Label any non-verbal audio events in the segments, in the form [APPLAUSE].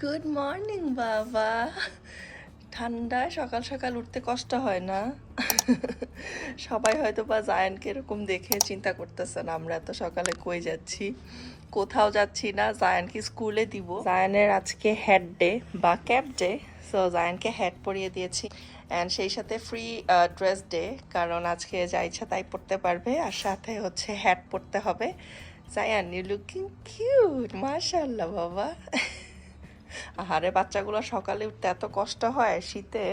Good morning বাবা। ঠান্ডায় সকাল সকাল উঠতে কষ্ট হয় না। সবাই হয়তো বা জায়ানকে এরকম দেখে চিন্তা করতেছেন আমরা এত সকালে কই যাচ্ছি? কোথাও যাচ্ছি না, জায়ানকে স্কুলে দিব। জায়ানের আজকে হেড ডে বা ক্যাপ ডে সো জায়ানকে হেড পরিয়ে দিয়েছি। অ্যান্ড সেই সাথে ফ্রি ড্রেস ডে কারণ আজকে যা ইচ্ছা তাই পড়তে পারবে, আর সাথে হচ্ছে হ্যাট পরতে হবে। জায়ান ইউ লুকিং কিউট মাশাল্লাহ বাবা আহারে, বাচ্চাগুলো সকালে উঠতে এত কষ্ট হয় শীতে,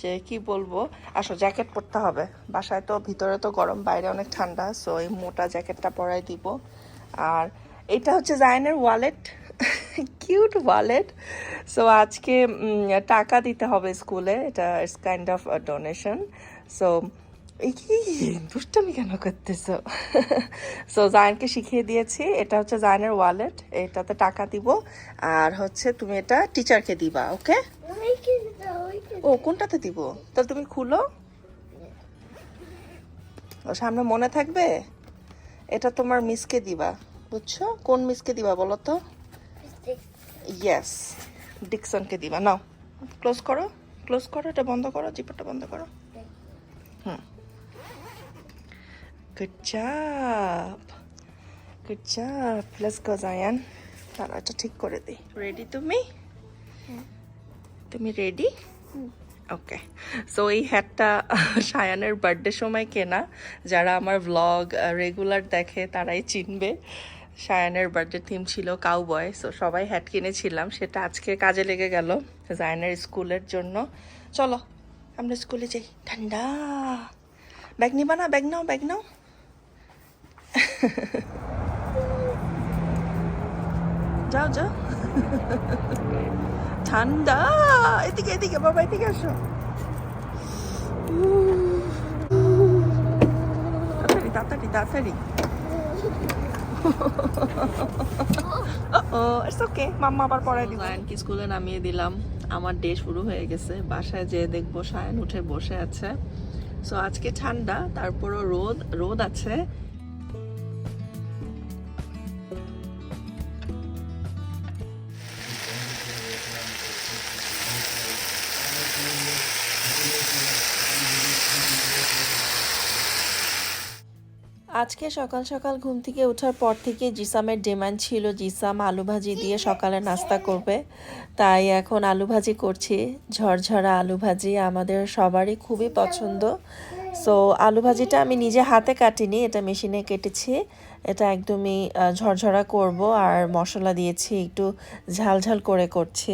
যে কি বলব? আসো, জ্যাকেট পরতে হবে। বাসায় তো, ভিতরে তো গরম, বাইরে অনেক ঠান্ডা সো এই মোটা জ্যাকেটটা পরাই দিব। আর এটা হচ্ছে জায়নের ওয়ালেট কিউট ওয়ালেট সো আজকে টাকা দিতে হবে স্কুলে, এটা it's kind of donation so কি দুষ্টামি কেন করতেছো? সো জায়নকে শিখিয়ে দিয়েছি, এটা হচ্ছে জায়নের ওয়ালেট এটাতে টাকা দিব, আর হচ্ছে তুমি এটা টিচারকে দিবা ওকে ও, কোনটাতে দিব? তাহলে তুমি খুলো। ও, সামনে মনে থাকবে? এটা তোমার মিসকে দিবা, বুঝছ? কোন মিসকে দিবা বলো তো? ইয়েস ডিকসনকে দিবা। নাও ক্লোজ করো ক্লোজ করো, এটা বন্ধ করো জিপারটা বন্ধ করো। হুম। Job good job let's go Zayan তারা এটা ঠিক করে দিই রেডি তুমি তুমি রেডি ওকে সো এই হ্যাটটা সায়ানের বার্থডে সময় কেনা যারা আমার ভ্লগ রেগুলার দেখে তারাই চিনবে সায়ানের বার্থডে থিম ছিল কাউবয় সো সবাই হ্যাট কিনেছিলাম সেটা আজকে কাজে লেগে গেল জায়নের স্কুলের জন্য চলো আমরা স্কুলে যাই ঠান্ডা ব্যাগ নিবা না ব্যাগ নাও ব্যাগ নাও [LAUGHS] যাও যাও। [LAUGHS] ঠান্ডা। এদিকে এদিকে, বাবা, এদিকে আসো। তাড়াতাড়ি তাড়াতাড়ি তাড়াতাড়ি। [LAUGHS] ও ইটস মাম্মা আবার পড়াই দিল সায়নকে স্কুলে নামিয়ে দিলাম। আমার ডে শুরু হয়ে গেছে। বাসায় যেয়ে দেখব, সায়ন উঠে বসে আছে। সো আজকে ঠান্ডা, তারপরও রোদ রোদ আছে। আজকে সকাল সকাল ঘুম থেকে ওঠার পর থেকে জিসামের ডিমান্ড ছিল, জিসাম আলু ভাজি দিয়ে সকালে নাস্তা করবে। তাই এখন আলু ভাজি করছি। ঝরঝরা আলু ভাজি আমাদের সবারই খুবই পছন্দ। সো আলু ভাজিটা আমি নিজে হাতে কাটিনি, এটা মেশিনে কেটেছি। এটা একদমই ঝরঝরা করব আর মশলা দিয়েছি, একটু ঝাল ঝাল করে করছি।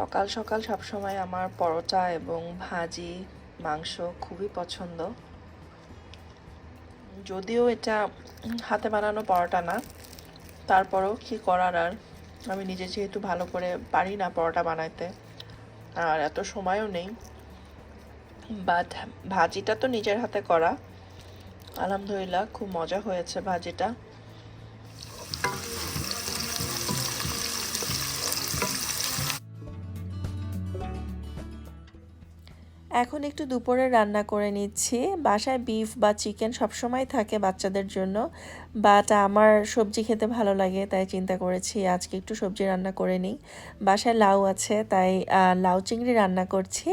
সকাল সকাল সবসময় আমার পরোটা এবং ভাজি, মাংস খুবই পছন্দ। যদিও এটা হাতে বানানো পরোটা না, তারপরেও কি করার আর? আমি নিজে যেহেতু ভালো করে পারি না পরোটা বানাইতে, আর এত সময়ও নেই। বাট ভাজিটা তো নিজের হাতে করা। আলহামদুলিল্লাহ, খুব মজা হয়েছে ভাজিটা। এখন একটু দুপুরে রান্না করে নিচ্ছি। বাসায় বিফ বা চিকেন সবসময় থাকে বাচ্চাদের জন্য। বাট আমার সবজি খেতে ভালো লাগে, তাই চিন্তা করেছি আজকে একটু সবজি রান্না করে নিই। বাসায় লাউ আছে, তাই লাউ চিংড়ি রান্না করছি।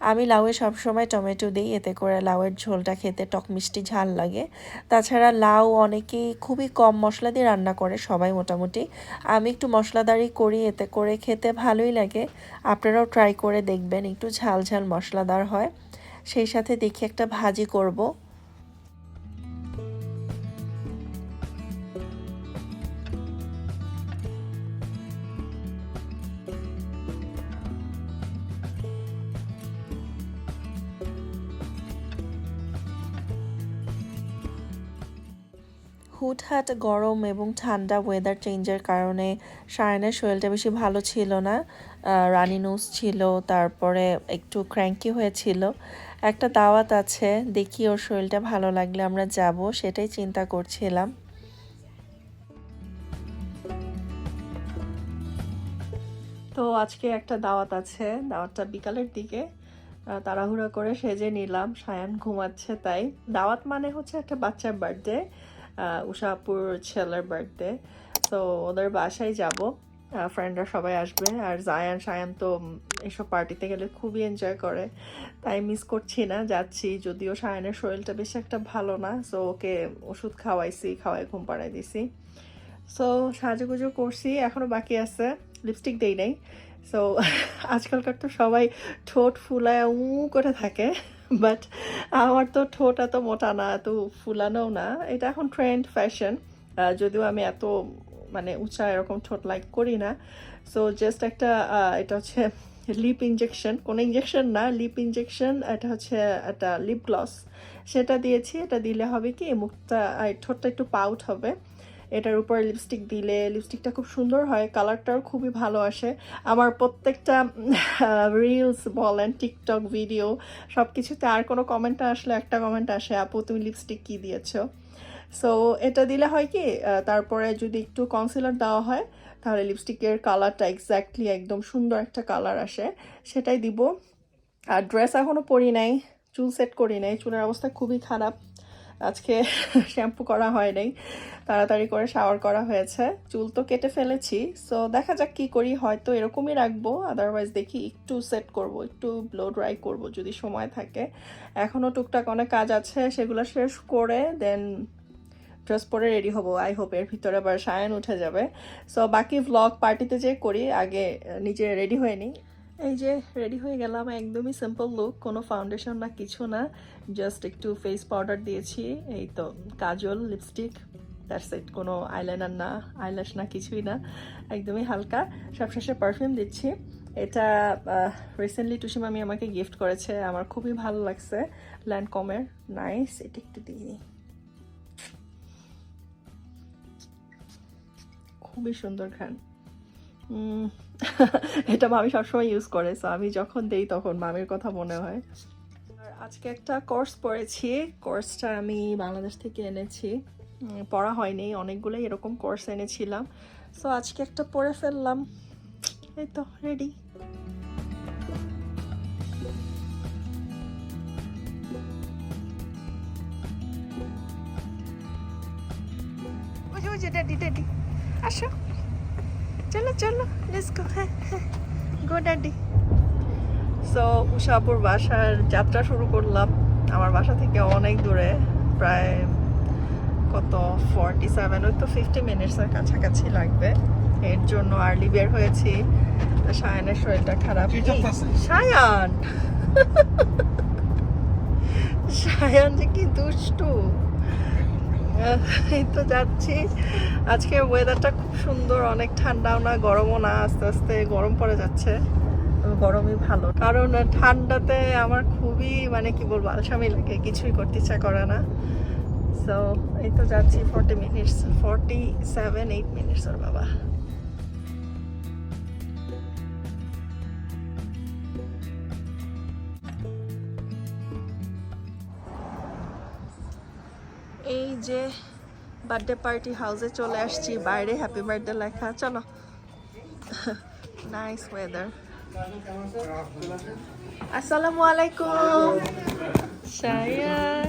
আমি লাউয়ে সবসময় টমেটো দিই, এতে করে লাউয়ের ঝোলটা খেতে টক মিষ্টি ঝাল লাগে। তাছাড়া লাউ অনেকেই খুবই কম মশলা দিয়ে রান্না করে, সবাই মোটামুটি। আমি একটু মশলাদারি করি, এতে করে খেতে ভালোই লাগে। আপনারাও ট্রাই করে দেখবেন, একটু ঝাল ঝাল মশলাদার হয়। সেই সাথে দেখি একটা ভাজি করব। হুটহাট গরম এবং ঠান্ডা ওয়েদার চেঞ্জের কারণে সায়নের শরীরটা বেশি ভালো ছিল না। রানি নোজ ছিল, তারপরে একটু ক্র্যাঙ্কি হয়েছিল। একটা দাওয়াত আছে, দেখি ওর শরীরটা ভালো লাগলে আমরা যাব, সেটাই চিন্তা করছিলাম। তো আজকে একটা দাওয়াত আছে, দাওয়াতটা বিকালের দিকে। তাড়াহুড়া করে সেজে নিলাম, সায়ান ঘুমাচ্ছে তাই। দাওয়াত মানে হচ্ছে একটা বাচ্চার বার্থডে উষাপুর ছেলের বার্থডে তো ওদের বাসায় যাব। ফ্রেন্ডরা সবাই আসবে। আর জায়ান, সায়ান তো এসব পার্টিতে গেলে খুবই এনজয় করে। তাই মিস করছি না, যাচ্ছি। যদিও সায়ানের শরীরটা বেশি একটা ভালো না সো ওকে ওষুধ খাওয়াইছি খাওয়াই ঘুম পাড়াই দিছি। সো সাজুগুজু করছি এখনও বাকি আছে। লিপস্টিক দেই নাই। সো [LAUGHS] আজকালকার তো সবাই ঠোঁট ফুলায় উ করে থাকে। বাট আমার তো ঠোঁট এত মোটা না, এত ফুলানোও না। এটা এখন ট্রেন্ড ফ্যাশন যদিও আমি এত মানে উঁচা এরকম ঠোঁট লাইক করি না। সো জাস্ট একটা এটা হচ্ছে লিপ ইঞ্জেকশন কোনো ইঞ্জেকশন না লিপ ইঞ্জেকশন এটা হচ্ছে একটা লিপ গ্লস সেটা দিয়েছি, এটা দিলে হবে কি, মুখটা ঠোঁটটা একটু পাউট হবে। এটার উপর লিপস্টিক দিলে লিপস্টিকটা খুব সুন্দর হয় কালারটাও খুবই ভালো আসে। আমার প্রত্যেকটা রিলস বলেন টিকটক ভিডিও সব কিছুতে আর কোনো কমেন্ট আসলে একটা কমেন্ট আসে, আপু, তুমি লিপস্টিক কী দিয়েছ? সো এটা দিলে হয় কি তারপরে যদি একটু কনসিলার দেওয়া হয়, তাহলে লিপস্টিকের কালারটা এক্স্যাক্টলি একদম সুন্দর একটা কালার আসে। সেটাই দিব। আর ড্রেস এখনও পরি নাই, চুল সেট করি নাই, চুলের অবস্থা খুবই খারাপ। আজকে [LAUGHS] শ্যাম্পু করা হয় নাই। তাড়াতাড়ি করে শাওয়ার করা হয়েছে। চুল তো কেটে ফেলেছি। সো দেখা যাক কি করি। হয়তো এরকমই রাখব। আদারওয়াইজ দেখি একটু সেট করব, একটু ব্লো ড্রাই করব যদি সময় থাকে। এখনও টুকটাক অনেক কাজ আছে, সেগুলো শেষ করে দেন ড্রেস পরে রেডি হব। আই হোপ এর ভিতরে আবার সায়ান উঠে যাবে। সো বাকি ভ্লগ পার্টিতে যে করি, আগে নিজে রেডি হয়ে নিই। এই যে রেডি হয়ে গেলাম, একদমই সিম্পল লুক কোনো ফাউন্ডেশন না কিছু না জাস্ট একটু ফেস পাউডার দিয়েছি, এই তো কাজল লিপস্টিক দ্যাটস ইট কোনো আইলাইনার না আইল্যাশ না, কিছুই না, একদমই হালকা, সবশেষে পারফিউম দিচ্ছি এটা রিসেন্টলি টুসিম আমি আমাকে গিফট করেছে, আমার খুবই ভালো লাগছে ল্যান্ড কমের নাইস এটা একটু দিয়ে নিই। খুবই সুন্দর খান [LAUGHS] এটা মামি সবসময় ইউজ করে সো আমি যখন দেই তখন মামির কথা মনে হয়। আজকে একটা কোর্স পড়েছি কোর্সটা আমি বাংলাদেশ থেকে এনেছি। পড়া হয়নি, অনেকগুলোই এরকম কোর্স এনেছিলাম। সো আজকে একটা পড়ে ফেললাম। এই তো রেডি ওই যে ওই যে ড্যাডি ড্যাডি আসো। চলো চলো লেটস গো হ্যাঁ হ্যাঁ গো ড্যাডি সো উষাপুর বাসার যাত্রা শুরু করলাম। আমার বাসা থেকে অনেক দূরে প্রায় কত ফর্টি সেভেন ওই তো ফিফটি মিনিটসের কাছাকাছি লাগবে। এর জন্য আর্লি বের হয়েছি। সায়ানের শরীরটা খারাপ? সায়ান! সায়ান যে কি দুষ্টু। [LAUGHS] এই তো যাচ্ছি। আজকে ওয়েদারটা খুব সুন্দর অনেক ঠান্ডাও না গরমও না আস্তে আস্তে গরম পড়ে যাচ্ছে। তো গরমই ভালো। কারণ ঠান্ডাতে আমার খুবই মানে কি বলব আলসামি লাগে কিছুই করতে ইচ্ছা করে না। সো এই তো যাচ্ছি forty minutes forty seven eight minutes ওর বাবা। যে বার্থডে পার্টি হাউসে চলে আসছি বাইরে হ্যাপি বার্থডে লেখা। চলো। নাইস ওয়েদার আসসালামু আলাইকুম। Shayan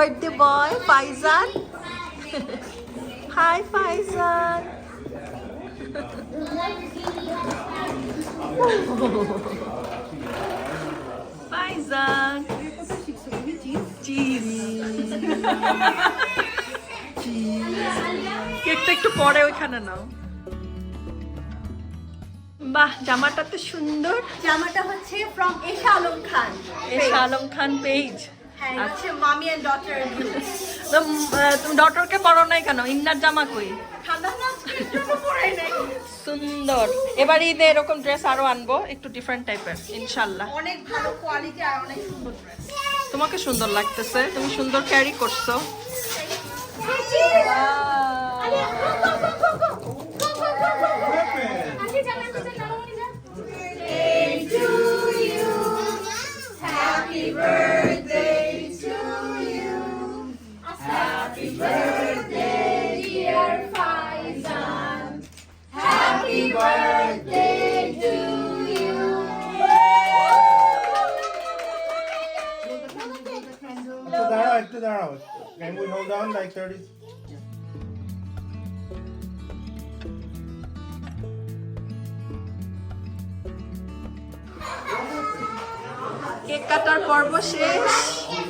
birthday boy Faizan hi Faizan Faizan cheese কেকটা একটু পরে ওইখানে নাও। বাহ জামাটা তো সুন্দর। জামাটা হচ্ছে from Esha Alam Khan S Alam Khan page মামি এন্ড ডটার তুমি ডক্টরকে পড়ো নাই কেন ইন্নার জামা কই সুন্দর এবার ঈদে এরকম ড্রেস আরও আনব একটু ডিফারেন্ট টাইপের ইনশাল্লাহ অনেক ভালো কোয়ালিটি আর অনেক সুন্দর তোমাকে সুন্দর লাগতেছে তুমি সুন্দর ক্যারি করছ একটু দাঁড়াও Can we hold on like 30? Cake কাটার পর্ব শেষ।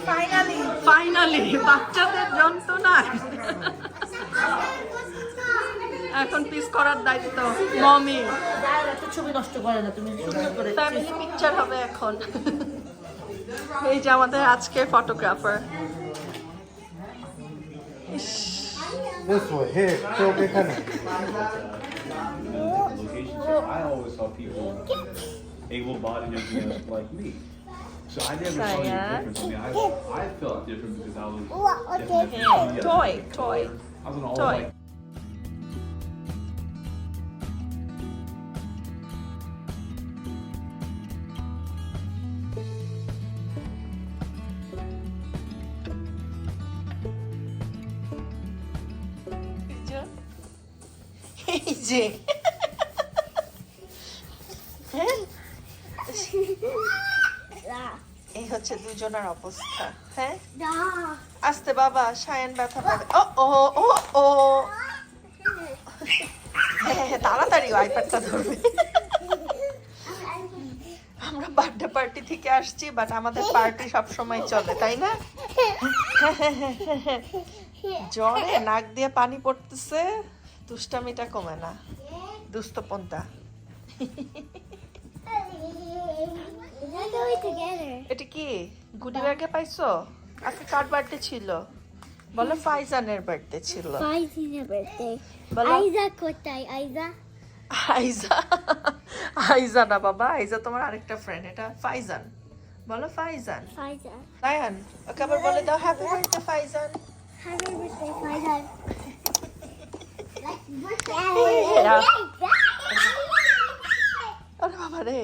ফাইনালি ফাইনালি বাচ্চাদের যন্ত্রণা এখন পিস করার দায়িত্ব মমি ছবি নষ্ট করে না তুমি সুন্দর করে ফ্যামিলি পিকচার হবে এখন। এই যে আমাদের আজকের photographer This way, here, throw big honey. Locations. I always saw people able-bodied engineers like me. So I never saw any difference. I mean, I, I felt different because I was. Toy, toy. I was an all-white. হ্যাঁ? হচ্ছে দুজনের অবস্থা হ্যাঁ? বাবা ব্যথা পাবে। ও ও ও হ্যাঁ হ্যাঁ তাড়াতাড়ি আইপ্যাডটা ধরবে। আমরা বার্থডে পার্টি থেকে আসছি বাট আমাদের পার্টি সব সময় চলে, তাই না? জ্বরে নাক দিয়ে পানি পড়তেছে। দুষ্টামিটা কমে না। দুস্তপন্থা এটা কি? গুডি ব্যাগে পাইছো? আজকে কার বার্থডে ছিল? বলো ফাইজানের বার্থডে ছিল. বলো। Aiza কোথায়? আইজা? আইজা? আইজা না বাবা আইজা তোমার আরেকটা ফ্রেন্ড এটা ফাইজান। বলো ফাইজান। ফাইজা রায়ান ওকে আবার বলে দাও happy birthday Faizan. Happy birthday Faiza Yeah. আরে বাবা রে